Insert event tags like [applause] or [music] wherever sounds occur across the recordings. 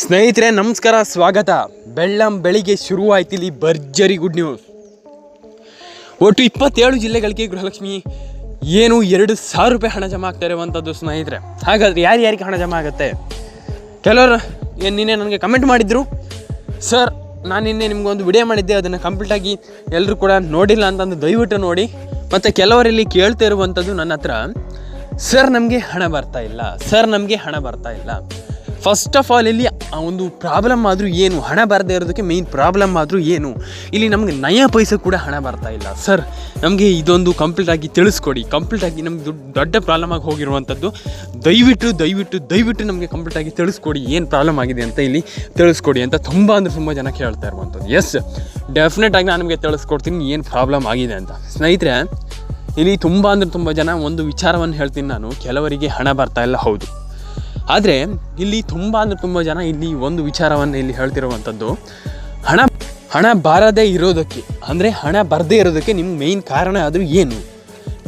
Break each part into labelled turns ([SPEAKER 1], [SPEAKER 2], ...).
[SPEAKER 1] ಸ್ನೇಹಿತರೆ, ನಮಸ್ಕಾರ, ಸ್ವಾಗತ. ಬೆಳ್ಳಂ ಬೆಳಿಗ್ಗೆ ಶುರುವಾಯ್ತು ಇಲ್ಲಿ ಭರ್ಜರಿ ಗುಡ್ ನ್ಯೂಸ್. ಒಟ್ಟು ಇಪ್ಪತ್ತೇಳು ಜಿಲ್ಲೆಗಳಿಗೆ ಗೃಹಲಕ್ಷ್ಮಿ ಏನು ಎರಡು ಸಾವಿರ ರೂಪಾಯಿ ಹಣ ಜಮಾ ಆಗ್ತಾ ಇರುವಂಥದ್ದು ಸ್ನೇಹಿತರೆ. ಹಾಗಾದ್ರೆ ಯಾರು ಯಾರಿಗೆ ಹಣ ಜಮಾ ಆಗುತ್ತೆ? ಕೆಲವರು ಏನು ನಿನ್ನೆ ನನಗೆ ಕಮೆಂಟ್ ಮಾಡಿದ್ರು. ಸರ್, ನಾನು ನಿನ್ನೆ ನಿಮ್ಗೊಂದು ವಿಡಿಯೋ ಮಾಡಿದ್ದೆ, ಅದನ್ನು ಕಂಪ್ಲೀಟಾಗಿ ಎಲ್ಲರೂ ಕೂಡ ನೋಡಿಲ್ಲ ಅಂತಂದು ದಯವಿಟ್ಟು ನೋಡಿ. ಮತ್ತು ಕೆಲವರಲ್ಲಿ ಕೇಳ್ತಾ ಇರುವಂಥದ್ದು ನನ್ನ ಹತ್ರ, ಸರ್, ನಮಗೆ ಹಣ ಬರ್ತಾ ಇಲ್ಲ. ಸರ್, ನಮಗೆ ಹಣ ಬರ್ತಾ ಇಲ್ಲ. ಫಸ್ಟ್ ಆಫ್ ಆಲ್ ಇಲ್ಲಿ ಆ ಒಂದು ಪ್ರಾಬ್ಲಮ್ ಆದರೂ ಏನು? ಹಣ ಬರದೇ ಇರೋದಕ್ಕೆ ಮೇಯ್ನ್ ಪ್ರಾಬ್ಲಮ್ ಆದರೂ ಏನು? ಇಲ್ಲಿ ನಮಗೆ ನಯ ಪೈಸೆ ಕೂಡ ಹಣ ಬರ್ತಾ ಇಲ್ಲ. ಸರ್ ನಮಗೆ ಇದೊಂದು ಕಂಪ್ಲೀಟಾಗಿ ತಿಳಿಸ್ಕೊಡಿ. ಕಂಪ್ಲೀಟಾಗಿ ನಮ್ಗೆ ದೊಡ್ಡ ದೊಡ್ಡ ಪ್ರಾಬ್ಲಮ್ ಆಗಿ ಹೋಗಿರುವಂಥದ್ದು. ದಯವಿಟ್ಟು ದಯವಿಟ್ಟು ದಯವಿಟ್ಟು ನಮಗೆ ಕಂಪ್ಲೀಟಾಗಿ ತಿಳಿಸ್ಕೊಡಿ. ಏನು ಪ್ರಾಬ್ಲಮ್ ಆಗಿದೆ ಅಂತ ಇಲ್ಲಿ ತಿಳಿಸ್ಕೊಡಿ ಅಂತ ತುಂಬ ಅಂದರೆ ತುಂಬ ಜನ ಕೇಳ್ತಾ ಇರುವಂಥದ್ದು. ಎಸ್ ಡೆಫಿನೆಟಾಗಿ ನಾನು ನಿಮಗೆ ತಿಳಿಸ್ಕೊಡ್ತೀನಿ. ಏನು ಪ್ರಾಬ್ಲಮ್ ಆಗಿದೆ ಅಂತ. ಸ್ನೇಹಿತರೆ, ಇಲ್ಲಿ ತುಂಬ ಅಂದರೆ ತುಂಬ ಜನ ಒಂದು ವಿಚಾರವನ್ನು ಹೇಳ್ತೀನಿ ನಾನು. ಕೆಲವರಿಗೆ ಹಣ ಬರ್ತಾ ಇಲ್ಲ. ಹೌದು. ಆದರೆ ಇಲ್ಲಿ ತುಂಬ ಅಂದರೆ ತುಂಬ ಜನ ಇಲ್ಲಿ ಒಂದು ವಿಚಾರವನ್ನು ಇಲ್ಲಿ ಹೇಳ್ತಿರುವಂಥದ್ದು. ಹಣ ಹಣ ಬಾರದೇ ಇರೋದಕ್ಕೆ, ಅಂದರೆ ಹಣ ಬರದೇ ಇರೋದಕ್ಕೆ ನಿಮ್ಮ ಮೇಯ್ನ್ ಕಾರಣ ಆದರೂ ಏನು?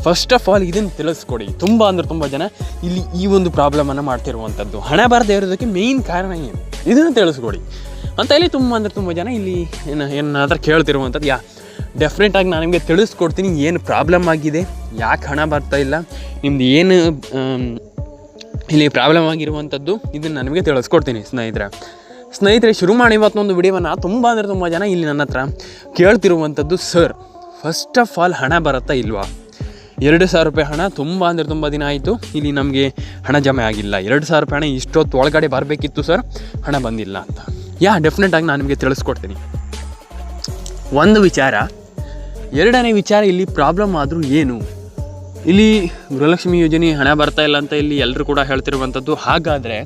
[SPEAKER 1] ಫಸ್ಟ್ ಆಫ್ ಆಲ್ ಇದನ್ನು ತಿಳಿಸ್ಕೊಡಿ. ತುಂಬ ಅಂದರೆ ತುಂಬ ಜನ ಇಲ್ಲಿ ಈ ಒಂದು ಪ್ರಾಬ್ಲಮನ್ನು ಮಾಡ್ತಿರುವಂಥದ್ದು. ಹಣ ಬರದೇ ಇರೋದಕ್ಕೆ ಮೇಯ್ನ್ ಕಾರಣ ಏನು? ಇದನ್ನು ತಿಳಿಸ್ಕೊಡಿ. ಅಂತ ಇಲ್ಲಿ ತುಂಬ ಅಂದರೆ ತುಂಬ ಜನ ಇಲ್ಲಿ ಏನು, ಏನಾದರೂ ಕೇಳ್ತಿರುವಂಥದ್ದು, ಯಾ ಡೆಫ್ರೆಂಟಾಗಿ ನಾನು ನಿಮಗೆ ತಿಳಿಸ್ಕೊಡ್ತೀನಿ, ಏನು ಪ್ರಾಬ್ಲಮ್ ಆಗಿದೆ, ಯಾಕೆ ಹಣ ಬರ್ತಾ ಇಲ್ಲ, ನಿಮ್ದು ಏನು ಇಲ್ಲಿ ಪ್ರಾಬ್ಲಮ್ ಆಗಿರುವಂಥದ್ದು ಇದನ್ನು ನನಗೆ ತಿಳಿಸ್ಕೊಡ್ತೀನಿ ಸ್ನೇಹಿತರೆ. ಸ್ನೇಹಿತರೆ, ಶುರು ಮಾಡಿ ಇವತ್ತೊಂದು ವಿಡಿಯೋವನ್ನು ತುಂಬ ಅಂದರೆ ತುಂಬ ಜನ ಇಲ್ಲಿ ನನ್ನ ಹತ್ರ ಕೇಳ್ತಿರುವಂಥದ್ದು ಸರ್ ಫಸ್ಟ್ ಆಫ್ ಆಲ್ ಹಣ ಬರುತ್ತಾ ಇಲ್ವಾ? ಎರಡು ಸಾವಿರ ರೂಪಾಯಿ ಹಣ ತುಂಬ ಅಂದರೆ ತುಂಬ ದಿನ ಆಯಿತು. ಇಲ್ಲಿ ನಮಗೆ ಹಣ ಜಮೆ ಆಗಿಲ್ಲ. ಎರಡು ಸಾವಿರ ರೂಪಾಯಿ ಹಣ ಇಷ್ಟೊತ್ತು ಒಳಗಡೆ ಬರಬೇಕಿತ್ತು ಸರ್ ಹಣ ಬಂದಿಲ್ಲ ಅಂತ. ಯಾ ಡೆಫಿನೆಟಾಗಿ ನಾನು ನಿಮಗೆ ತಿಳಿಸ್ಕೊಡ್ತೀನಿ. ಒಂದು ವಿಚಾರ. ಎರಡನೇ ವಿಚಾರ, ಇಲ್ಲಿ ಪ್ರಾಬ್ಲಮ್ ಆದರೂ ಏನು? ಇಲ್ಲಿ ಗೃಹಲಕ್ಷ್ಮಿ ಯೋಜನೆ ಹಣ ಬರ್ತಾ ಇಲ್ಲ ಅಂತ ಇಲ್ಲಿ ಎಲ್ಲರೂ ಕೂಡ ಹೇಳ್ತಿರುವಂಥದ್ದು. ಹಾಗಾದರೆ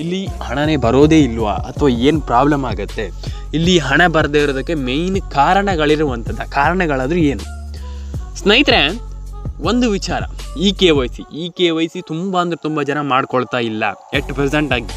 [SPEAKER 1] ಇಲ್ಲಿ ಹಣನೇ ಬರೋದೇ ಇಲ್ವಾ? ಅಥವಾ ಏನು ಪ್ರಾಬ್ಲಮ್ ಆಗುತ್ತೆ? ಇಲ್ಲಿ ಹಣ ಬರದೇ ಇರೋದಕ್ಕೆ ಮೇಯ್ನ್ ಕಾರಣಗಳಿರುವಂಥದ್ದು ಕಾರಣಗಳಾದರೂ ಏನು? ಸ್ನೇಹಿತರೆ, ಒಂದು ವಿಚಾರ. E K Y C E K Y C ತುಂಬ ಅಂದರೆ ತುಂಬ ಜನ ಮಾಡ್ಕೊಳ್ತಾ ಇಲ್ಲ. ಎಟ್ ಪ್ರೆಸೆಂಟಾಗಿ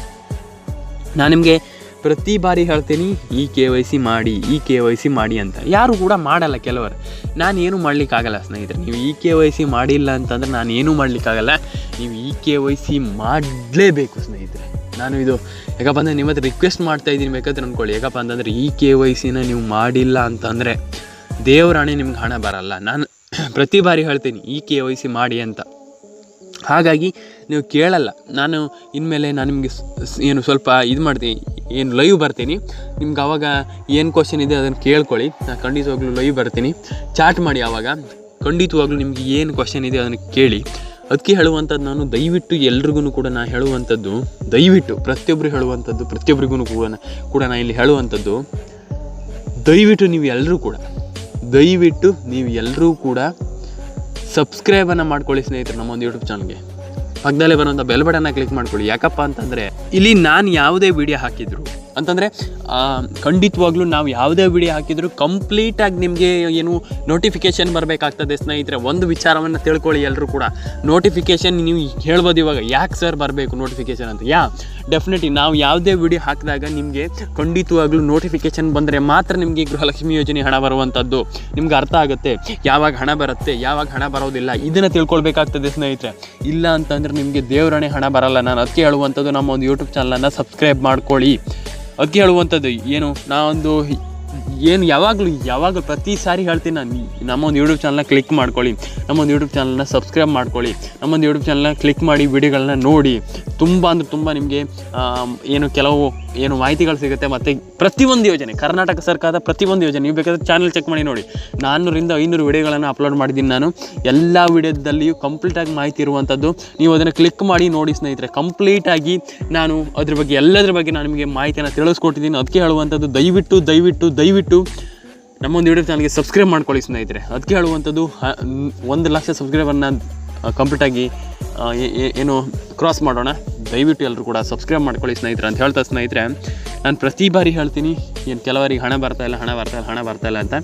[SPEAKER 1] ನಾನು ನಿಮಗೆ ಪ್ರತಿ ಬಾರಿ ಹೇಳ್ತೀನಿ, ಈ ಕೆ ವೈ ಸಿ ಮಾಡಿ, ಈ ಕೆ ವೈ ಸಿ ಮಾಡಿ ಅಂತ. ಯಾರು ಕೂಡ ಮಾಡಲ್ಲ ಕೆಲವರು. ನಾನು ಏನು ಮಾಡಲಿಕ್ಕಾಗಲ್ಲ ಸ್ನೇಹಿತರೆ. ನೀವು ಈ ಕೆ ವೈ ಸಿ ಮಾಡಿಲ್ಲ ಅಂತಂದರೆ ನಾನು ಏನೂ ಮಾಡಲಿಕ್ಕಾಗಲ್ಲ. ನೀವು ಈ ಕೆ ವೈ ಸಿ ಮಾಡಲೇಬೇಕು ಸ್ನೇಹಿತರೆ. ನಾನು ಇದು, ಯಾಕಪ್ಪ ಅಂದರೆ ನಿಮ್ಮ ಹತ್ರ ರಿಕ್ವೆಸ್ಟ್ ಮಾಡ್ತಾ ಇದ್ದೀನಿ ಬೇಕಾದ್ರೆ ಅಂದ್ಕೊಳ್ಳಿ ಯಾಕಪ್ಪ ಅಂತಂದರೆ ಈ ಕೆ ವೈ ಸಿನ ನೀವು ಮಾಡಿಲ್ಲ ಅಂತಂದರೆ ದೇವರಾಣೆ ನಿಮ್ಗೆ ಹಣ ಬರಲ್ಲ. ನಾನು [clears throat] ಪ್ರತಿ ಬಾರಿ ಹೇಳ್ತೀನಿ, ಈ ಕೆ ವೈ ಸಿ ಮಾಡಿ ಅಂತ. ಹಾಗಾಗಿ ನೀವು ಕೇಳಲ್ಲ. ನಾನು ಇನ್ಮೇಲೆ ನಾನು ನಿಮಗೆ ಏನು ಸ್ವಲ್ಪ ಇದು ಮಾಡ್ತೀನಿ, ಏನು ಲೈವ್ ಬರ್ತೀನಿ. ನಿಮ್ಗೆ ಆವಾಗ ಏನು ಕ್ವಶನ್ ಇದೆ ಅದನ್ನು ಕೇಳ್ಕೊಳ್ಳಿ. ನಾನು ಖಂಡಿತವಾಗ್ಲೂ ಲೈವ್ ಬರ್ತೀನಿ. ಚಾಟ್ ಮಾಡಿ ಆವಾಗ ಖಂಡಿತವಾಗ್ಲೂ ನಿಮಗೆ ಏನು ಕ್ವಶನ್ ಇದೆ ಅದನ್ನು ಕೇಳಿ. ಅದಕ್ಕೆ ಹೇಳುವಂಥದ್ದು ನಾನು ದಯವಿಟ್ಟು ಎಲ್ರಿಗೂ ಕೂಡ ನಾನು ಹೇಳುವಂಥದ್ದು, ದಯವಿಟ್ಟು ಪ್ರತಿಯೊಬ್ಬರು ಹೇಳುವಂಥದ್ದು ಪ್ರತಿಯೊಬ್ಬರಿಗೂ ಕೂಡ ಕೂಡ ನಾನು ಇಲ್ಲಿ ಹೇಳುವಂಥದ್ದು, ದಯವಿಟ್ಟು ನೀವು ಎಲ್ಲರೂ ಕೂಡ, ದಯವಿಟ್ಟು ನೀವು ಎಲ್ಲರೂ ಕೂಡ ಸಬ್ಸ್ಕ್ರೈಬನ್ನು ಮಾಡ್ಕೊಳ್ಳಿ ಸ್ನೇಹಿತರೆ ನಮ್ಮ ಒಂದು ಯೂಟ್ಯೂಬ್ ಚಾನಲ್ಗೆ ಪಕ್ಕದಲ್ಲೇ ಬರುವಂಥ ಬೆಲ್ ಬಟನ್ನ ಕ್ಲಿಕ್ ಮಾಡ್ಕೊಳ್ಳಿ. ಯಾಕಪ್ಪ ಅಂತಂದರೆ ಇಲ್ಲಿ ನಾನು ಯಾವುದೇ ವಿಡಿಯೋ ಹಾಕಿದ್ರು ಅಂತಂದರೆ ಖಂಡಿತವಾಗ್ಲೂ ನಾವು ಯಾವುದೇ ವಿಡಿಯೋ ಹಾಕಿದ್ರು ಕಂಪ್ಲೀಟಾಗಿ ನಿಮಗೆ ಏನು ನೋಟಿಫಿಕೇಷನ್ ಬರಬೇಕಾಗ್ತದೆ ಸ್ನೇಹಿತರೆ. ಒಂದು ವಿಚಾರವನ್ನು ತಿಳ್ಕೊಳ್ಳಿ ಎಲ್ಲರೂ ಕೂಡ. ನೋಟಿಫಿಕೇಷನ್ ನೀವು ಹೇಳ್ಬೋದು ಇವಾಗ. ಯಾಕೆ ಸರ್ ಬರಬೇಕು ನೋಟಿಫಿಕೇಷನ್ ಅಂತ? ಯಾ ಡೆಫಿನೆಟ್ಲಿ ನಾವು ಯಾವುದೇ ವಿಡಿಯೋ ಹಾಕಿದಾಗ ನಿಮಗೆ ಖಂಡಿತವಾಗ್ಲೂ ನೋಟಿಫಿಕೇಷನ್ ಬಂದರೆ ಮಾತ್ರ ನಿಮಗೆ ಗೃಹಲಕ್ಷ್ಮಿ ಯೋಜನೆ ಹಣ ಬರುವಂಥದ್ದು. ನಿಮ್ಗೆ ಅರ್ಥ ಆಗುತ್ತೆ. ಯಾವಾಗ ಹಣ ಬರುತ್ತೆ, ಯಾವಾಗ ಹಣ ಬರೋದಿಲ್ಲ, ಇದನ್ನು ತಿಳ್ಕೊಳ್ಬೇಕಾಗ್ತದೆ ಸ್ನೇಹಿತರೆ. ಇಲ್ಲ ಅಂತಂದರೆ ನಿಮಗೆ ದೇವರಣೆ ಹಣ ಬರಲ್ಲ. ನಾನು ಅದಕ್ಕೆ ಹೇಳುವಂಥದ್ದು ನಮ್ಮ ಒಂದು ಯೂಟ್ಯೂಬ್ ಚಾನಲನ್ನು ಸಬ್ಸ್ಕ್ರೈಬ್ ಮಾಡ್ಕೊಳ್ಳಿ. ಅದಕ್ಕೆ ಹೇಳುವಂಥದ್ದು, ಏನು ನಾವೊಂದು ಏನು ಯಾವಾಗಲೂ ಯಾವಾಗಲೂ ಪ್ರತಿ ಸಾರಿ ಹೇಳ್ತೀನಿ ನಾನು ನಮ್ಮೊಂದು ಯೂಟ್ಯೂಬ್ ಚಾನಲ್ನ ಕ್ಲಿಕ್ ಮಾಡ್ಕೊಳ್ಳಿ, ನಮ್ಮೊಂದು ಯೂಟ್ಯೂಬ್ ಚಾನಲ್ನ ಸಬ್ಸ್ಕ್ರೈಬ್ ಮಾಡ್ಕೊಳ್ಳಿ, ನಮ್ಮೊಂದು ಯೂಟ್ಯೂಬ್ ಚಾನಲ್ನ ಕ್ಲಿಕ್ ಮಾಡಿ ವಿಡಿಯೋಗಳನ್ನ ನೋಡಿ, ತುಂಬ ಅಂದರೆ ತುಂಬ ನಿಮಗೆ ಏನು ಕೆಲವು ಏನು ಮಾಹಿತಿಗಳು ಸಿಗುತ್ತೆ ಮತ್ತು ಪ್ರತಿಯೊಂದು ಯೋಜನೆ, ಕರ್ನಾಟಕ ಸರ್ಕಾರದ ಪ್ರತಿಯೊಂದು ಯೋಜನೆ, ನೀವು ಬೇಕಾದ್ರೆ ಚಾನಲ್ ಚೆಕ್ ಮಾಡಿ ನೋಡಿ. ನಾನ್ನೂರಿಂದ ಐನೂರು ವಿಡಿಯೋಗಳನ್ನು ಅಪ್ಲೋಡ್ ಮಾಡಿದ್ದೀನಿ ನಾನು. ಎಲ್ಲ ವಿಡಿಯೋದಲ್ಲಿಯೂ ಕಂಪ್ಲೀಟಾಗಿ ಮಾಹಿತಿ ಇರುವಂಥದ್ದು ನೀವು ಅದನ್ನು ಕ್ಲಿಕ್ ಮಾಡಿ ನೋಡಿ ಸ್ನೇಹಿತರೆ. ಕಂಪ್ಲೀಟಾಗಿ ನಾನು ಅದ್ರ ಬಗ್ಗೆ, ಎಲ್ಲದ್ರ ಬಗ್ಗೆ ನಾನು ನಿಮಗೆ ಮಾಹಿತಿಯನ್ನು ತಿಳಿಸ್ಕೊಟ್ಟಿದ್ದೀನಿ. ಅದಕ್ಕೆ ಹೇಳುವಂಥದ್ದು ದಯವಿಟ್ಟು ದಯವಿಟ್ಟು ದಯವಿಟ್ಟು ನಮ್ಮೊಂದು ವಿಡಿಯೋ ಚಾನಲ್ಗೆ ಸಬ್ಸ್ಕ್ರೈಬ್ ಮಾಡ್ಕೊಳ್ಳಿ ಸ್ನೇಹಿತರೆ. ಅದಕ್ಕೆ ಹೇಳುವಂಥದ್ದು ಒಂದು ಲಕ್ಷ ಸಬ್ಸ್ಕ್ರೈಬರ್ನ ಕಂಪ್ಲೀಟಾಗಿ ಏನು ಕ್ರಾಸ್ ಮಾಡೋಣ. ದಯವಿಟ್ಟು ಎಲ್ಲರೂ ಕೂಡ ಸಬ್ಸ್ಕ್ರೈಬ್ ಮಾಡ್ಕೊಳ್ಳಿ ಸ್ನೇಹಿತರೆ ಅಂತ ಹೇಳ್ತಾ ಸ್ನೇಹಿತರೆ. ನಾನು ಪ್ರತಿ ಬಾರಿ ಹೇಳ್ತೀನಿ, ಏನು ಕೆಲವರಿಗೆ ಹಣ ಬರ್ತಾ ಇಲ್ಲ, ಹಣ ಬರ್ತಾ ಇಲ್ಲ, ಹಣ ಬರ್ತಾ ಇಲ್ಲ ಅಂತ.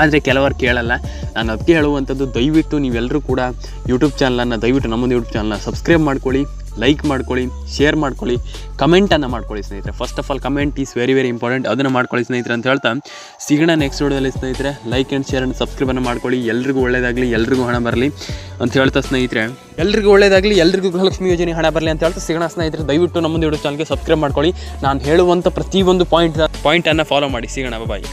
[SPEAKER 1] ಆದರೆ ಕೆಲವರು ಕೇಳಲ್ಲ. ನಾನು ಅದಕ್ಕೆ ಹೇಳುವಂಥದ್ದು ದಯವಿಟ್ಟು ನೀವೆಲ್ಲರೂ ಕೂಡ ಯೂಟ್ಯೂಬ್ ಚಾನಲನ್ನು ದಯವಿಟ್ಟು ನಮ್ಮೊಂದು ಯೂಟ್ಯೂಬ್ ಚಾನಲ್ನ ಸಬ್ಸ್ಕ್ರೈಬ್ ಮಾಡ್ಕೊಳ್ಳಿ. ಲೈಕ್ ಮಾಡ್ಕೊಳ್ಳಿ ಶೇರ್ ಮಾಡ್ಕೊಳ್ಳಿ ಕಮೆಂಟನ್ನು ಮಾಡ್ಕೊಳ್ಳಿ ಸ್ನೇಹಿತರೆ. First of all comment is very very important ಅದನ್ನು ಮಾಡ್ಕೊಳ್ಳಿ ಸ್ನೇಹಿತರೆ ಅಂತ ಹೇಳ್ತಾ ಸಿಗೋಣ ನೆಕ್ಸ್ಟ್ ವಿಡಿಯೋದಲ್ಲಿ ಸ್ನೇಹಿತರೆ. ಲೈಕ್ ಆ್ಯಂಡ್ ಶೇರ್ ಆ್ಯಂಡ್ ಸಬ್ಸ್ಕ್ರೈಬನ್ನು ಮಾಡ್ಕೊಳ್ಳಿ. ಎಲ್ರಿಗೂ ಒಳ್ಳೇದಾಗಲಿ ಎಲ್ರಿಗೂ ಹಣ ಬರಲಿ ಅಂತ ಹೇಳ್ತಾ ಸ್ನೇಹಿತರೆ. ಎಲ್ರಿಗೂ ಒಳ್ಳೇದಾಗಲಿ ಎಲ್ರಿಗೂ ಗೃಹಲಕ್ಷ್ಮಿ ಯೋಜನೆ ಹಣ ಬರಲಿ ಅಂತ ಹೇಳ್ತಾ ಸಿಗೋಣ ಸ್ನೇಹಿತರೆ. ದಯವಿಟ್ಟು ನಮ್ಮೊಂದು ಯೂಟ್ಯೂಬ್ ಚಾನಲ್ಗೆ ಸಬ್ಸ್ಕ್ರೈಬ್ ಮಾಡ್ಕೊಳ್ಳಿ. ನಾನು ಹೇಳುವಂಥ ಪ್ರತಿಯೊಂದು ಪಾಯಿಂಟ್ ಪಾಯಿಂಟನ್ನು ಫಾಲೋ ಮಾಡಿ. ಸಿಗೋಣ ಬಾಯ್